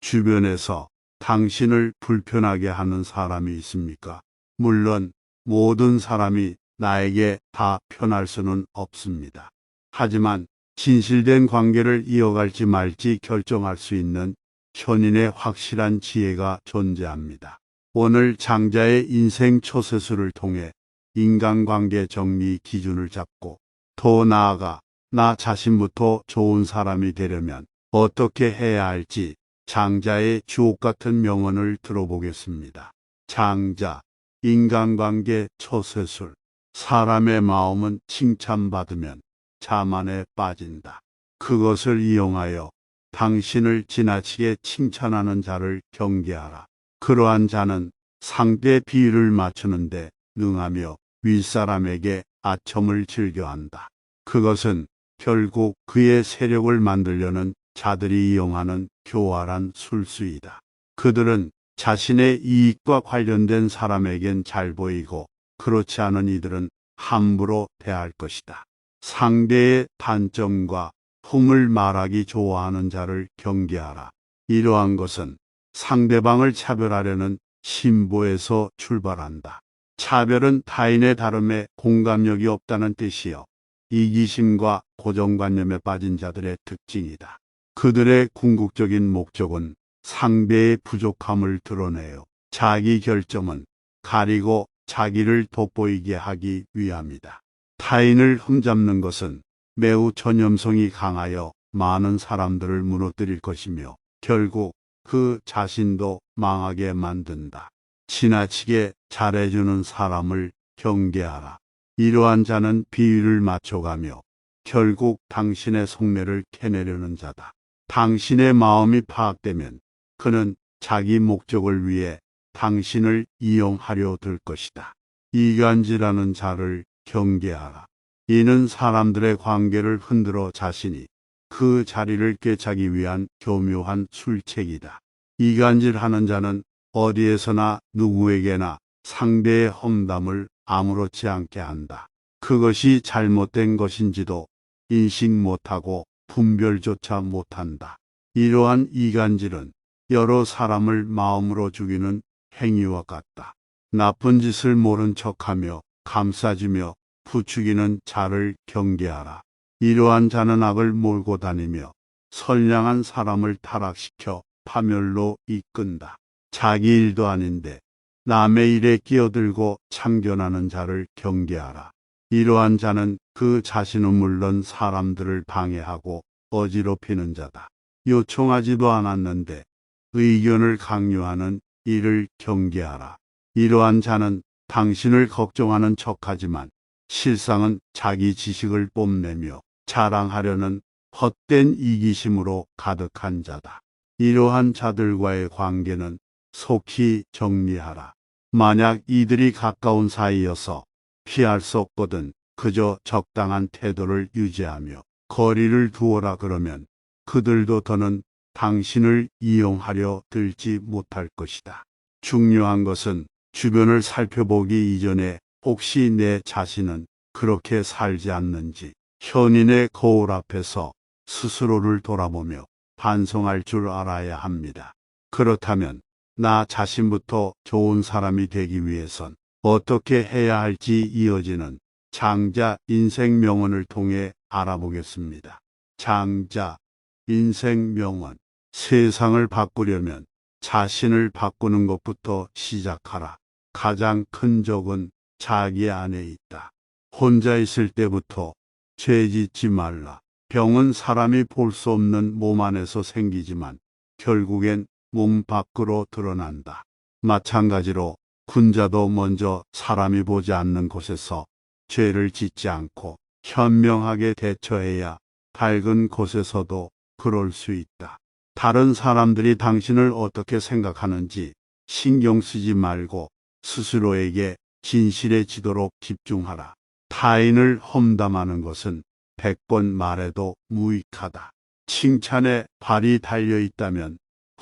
주변에서 당신을 불편하게 하는 사람이 있습니까? 물론 모든 사람이 나에게 다 편할 수는 없습니다. 하지만 진실된 관계를 이어갈지 말지 결정할 수 있는 현인의 확실한 지혜가 존재합니다. 오늘 장자의 인생 초세수를 통해 인간관계 정리 기준을 잡고 더 나아가 나 자신부터 좋은 사람이 되려면 어떻게 해야 할지 장자의 주옥 같은 명언을 들어보겠습니다. 장자, 인간관계 초세술. 사람의 마음은 칭찬받으면 자만에 빠진다. 그것을 이용하여 당신을 지나치게 칭찬하는 자를 경계하라. 그러한 자는 상대 비율을 맞추는데 능하며 윗사람에게 아첨을 즐겨한다. 그것은 결국 그의 세력을 만들려는 자들이 이용하는 교활한 술수이다. 그들은 자신의 이익과 관련된 사람에겐 잘 보이고 그렇지 않은 이들은 함부로 대할 것이다. 상대의 단점과 흠을 말하기 좋아하는 자를 경계하라. 이러한 것은 상대방을 차별하려는 신보에서 출발한다. 차별은 타인의 다름에 공감력이 없다는 뜻이요. 이기심과 고정관념에 빠진 자들의 특징이다. 그들의 궁극적인 목적은 상대의 부족함을 드러내요. 자기 결점은 가리고 자기를 돋보이게 하기 위함이다. 타인을 흠잡는 것은 매우 전염성이 강하여 많은 사람들을 무너뜨릴 것이며 결국 그 자신도 망하게 만든다. 지나치게 잘해주는 사람을 경계하라. 이러한 자는 비위를 맞춰가며 결국 당신의 속내를 캐내려는 자다. 당신의 마음이 파악되면 그는 자기 목적을 위해 당신을 이용하려 들 것이다. 이간지라는 자를 경계하라. 이는 사람들의 관계를 흔들어 자신이 그 자리를 꿰차기 위한 교묘한 술책이다. 이간질하는 자는 어디에서나 누구에게나 상대의 험담을 아무렇지 않게 한다. 그것이 잘못된 것인지도 인식 못하고 분별조차 못한다. 이러한 이간질은 여러 사람을 마음으로 죽이는 행위와 같다. 나쁜 짓을 모른 척하며 감싸주며 부추기는 자를 경계하라. 이러한 자는 악을 몰고 다니며 선량한 사람을 타락시켜 파멸로 이끈다. 자기 일도 아닌데 남의 일에 끼어들고 참견하는 자를 경계하라. 이러한 자는 그 자신은 물론 사람들을 방해하고 어지럽히는 자다. 요청하지도 않았는데 의견을 강요하는 이를 경계하라. 이러한 자는 당신을 걱정하는 척하지만 실상은 자기 지식을 뽐내며 자랑하려는 헛된 이기심으로 가득한 자다. 이러한 자들과의 관계는 속히 정리하라. 만약 이들이 가까운 사이여서 피할 수 없거든 그저 적당한 태도를 유지하며 거리를 두어라 그러면 그들도 더는 당신을 이용하려 들지 못할 것이다. 중요한 것은 주변을 살펴보기 이전에 혹시 내 자신은 그렇게 살지 않는지 현인의 거울 앞에서 스스로를 돌아보며 반성할 줄 알아야 합니다. 그렇다면 나 자신부터 좋은 사람이 되기 위해선 어떻게 해야 할지 이어지는 장자 인생 명언을 통해 알아보겠습니다. 장자 인생 명언 세상을 바꾸려면 자신을 바꾸는 것부터 시작하라. 가장 큰 적은 자기 안에 있다. 혼자 있을 때부터 죄 짓지 말라. 병은 사람이 볼 수 없는 몸 안에서 생기지만 결국엔 몸 밖으로 드러난다. 마찬가지로 군자도 먼저 사람이 보지 않는 곳에서 죄를 짓지 않고 현명하게 대처해야 밝은 곳에서도 그럴 수 있다. 다른 사람들이 당신을 어떻게 생각하는지 신경 쓰지 말고 스스로에게 진실해지도록 집중하라. 타인을 험담하는 것은 백 번 말해도 무익하다. 칭찬에 발이 달려 있다면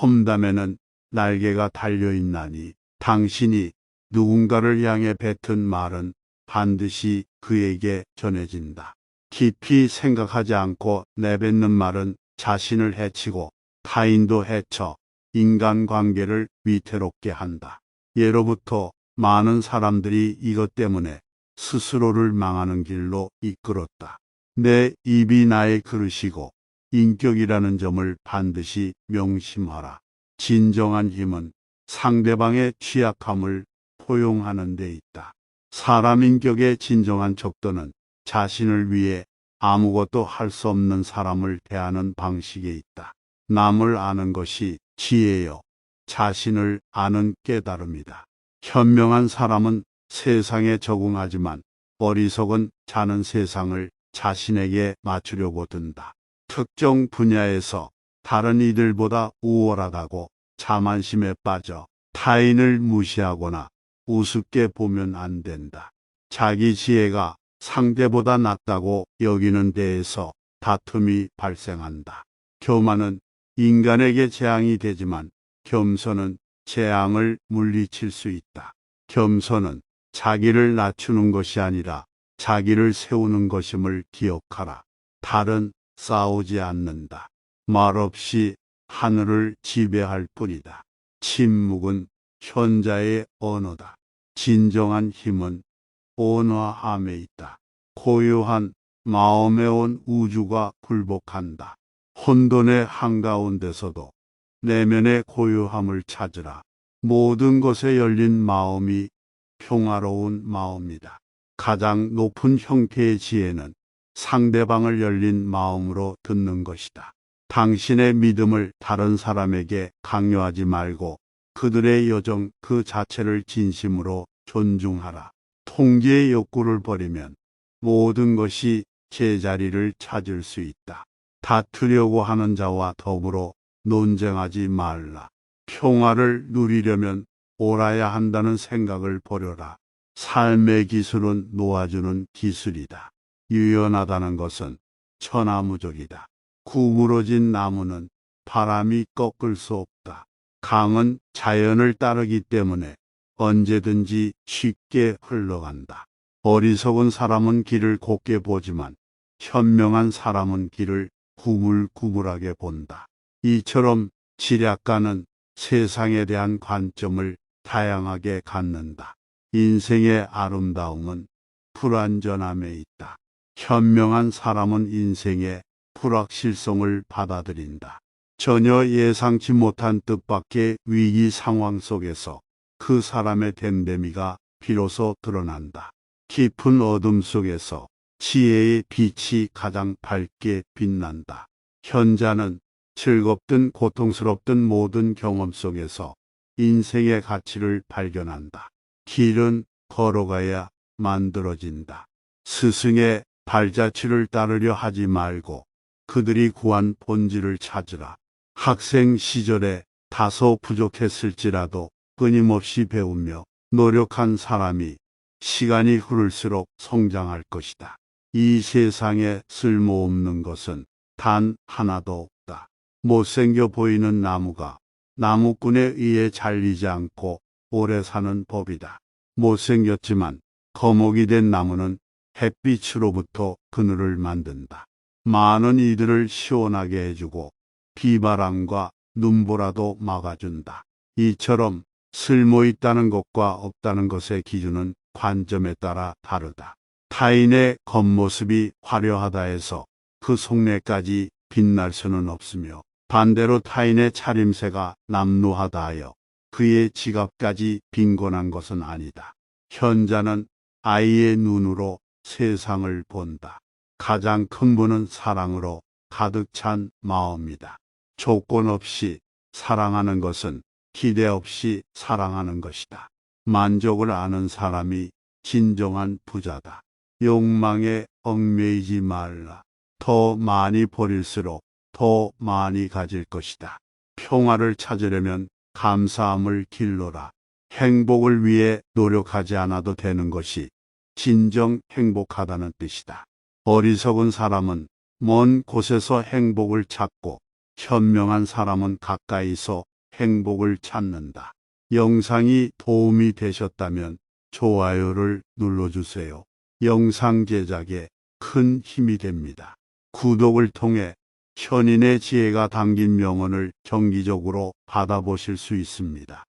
험담에는 날개가 달려 있나니 당신이 누군가를 향해 뱉은 말은 반드시 그에게 전해진다. 깊이 생각하지 않고 내뱉는 말은 자신을 해치고 타인도 해쳐 인간관계를 위태롭게 한다. 예로부터 많은 사람들이 이것 때문에 스스로를 망하는 길로 이끌었다. 내 입이 나의 그릇이고 인격이라는 점을 반드시 명심하라. 진정한 힘은 상대방의 취약함을 포용하는 데 있다. 사람 인격의 진정한 척도는 자신을 위해 아무것도 할 수 없는 사람을 대하는 방식에 있다. 남을 아는 것이 지혜요. 자신을 아는 깨달음이다. 현명한 사람은 세상에 적응하지만 어리석은 자는 세상을 자신에게 맞추려고 든다. 특정 분야에서 다른 이들보다 우월하다고 자만심에 빠져 타인을 무시하거나 우습게 보면 안 된다. 자기 지혜가 상대보다 낫다고 여기는 데에서 다툼이 발생한다. 교만은 인간에게 재앙이 되지만 겸손은 재앙을 물리칠 수 있다. 겸손은 자기를 낮추는 것이 아니라 자기를 세우는 것임을 기억하라. 달은 싸우지 않는다. 말없이 하늘을 지배할 뿐이다. 침묵은 현자의 언어다. 진정한 힘은 온화함에 있다. 고요한 마음에 온 우주가 굴복한다. 혼돈의 한가운데서도 내면의 고요함을 찾으라. 모든 것에 열린 마음이 평화로운 마음이다. 가장 높은 형태의 지혜는 상대방을 열린 마음으로 듣는 것이다. 당신의 믿음을 다른 사람에게 강요하지 말고 그들의 여정 그 자체를 진심으로 존중하라. 통제의 욕구를 버리면 모든 것이 제자리를 찾을 수 있다. 다투려고 하는 자와 더불어 논쟁하지 말라. 평화를 누리려면 옳아야 한다는 생각을 버려라. 삶의 기술은 놓아주는 기술이다. 유연하다는 것은 천하무적이다. 구부러진 나무는 바람이 꺾을 수 없다. 강은 자연을 따르기 때문에 언제든지 쉽게 흘러간다. 어리석은 사람은 길을 곱게 보지만 현명한 사람은 길을 구물구물하게 본다. 이처럼 지략가는 세상에 대한 관점을 다양하게 갖는다. 인생의 아름다움은 불완전함에 있다. 현명한 사람은 인생의 불확실성을 받아들인다. 전혀 예상치 못한 뜻밖의 위기 상황 속에서 그 사람의 댐댐이가 비로소 드러난다. 깊은 어둠 속에서 지혜의 빛이 가장 밝게 빛난다. 현자는 즐겁든 고통스럽든 모든 경험 속에서 인생의 가치를 발견한다. 길은 걸어가야 만들어진다. 스승의 발자취를 따르려 하지 말고 그들이 구한 본질을 찾으라. 학생 시절에 다소 부족했을지라도 끊임없이 배우며 노력한 사람이 시간이 흐를수록 성장할 것이다. 이 세상에 쓸모없는 것은 단 하나도 없다. 못생겨 보이는 나무가 나무꾼에 의해 잘리지 않고 오래 사는 법이다. 못생겼지만 거목이 된 나무는 햇빛으로부터 그늘을 만든다. 많은 이들을 시원하게 해주고 비바람과 눈보라도 막아준다. 이처럼 쓸모 있다는 것과 없다는 것의 기준은 관점에 따라 다르다. 타인의 겉모습이 화려하다 해서 그 속내까지 빛날 수는 없으며 반대로 타인의 차림새가 남루하다 하여 그의 지갑까지 빈곤한 것은 아니다. 현자는 아이의 눈으로 세상을 본다. 가장 큰 분은 사랑으로 가득 찬 마음이다. 조건 없이 사랑하는 것은 기대 없이 사랑하는 것이다. 만족을 아는 사람이 진정한 부자다. 욕망에 얽매이지 말라. 더 많이 버릴수록 더 많이 가질 것이다. 평화를 찾으려면 감사함을 길러라. 행복을 위해 노력하지 않아도 되는 것이 진정 행복하다는 뜻이다. 어리석은 사람은 먼 곳에서 행복을 찾고 현명한 사람은 가까이서 행복을 찾는다. 영상이 도움이 되셨다면 좋아요를 눌러주세요. 영상 제작에 큰 힘이 됩니다. 구독을 통해 현인의 지혜가 담긴 명언을 정기적으로 받아보실 수 있습니다.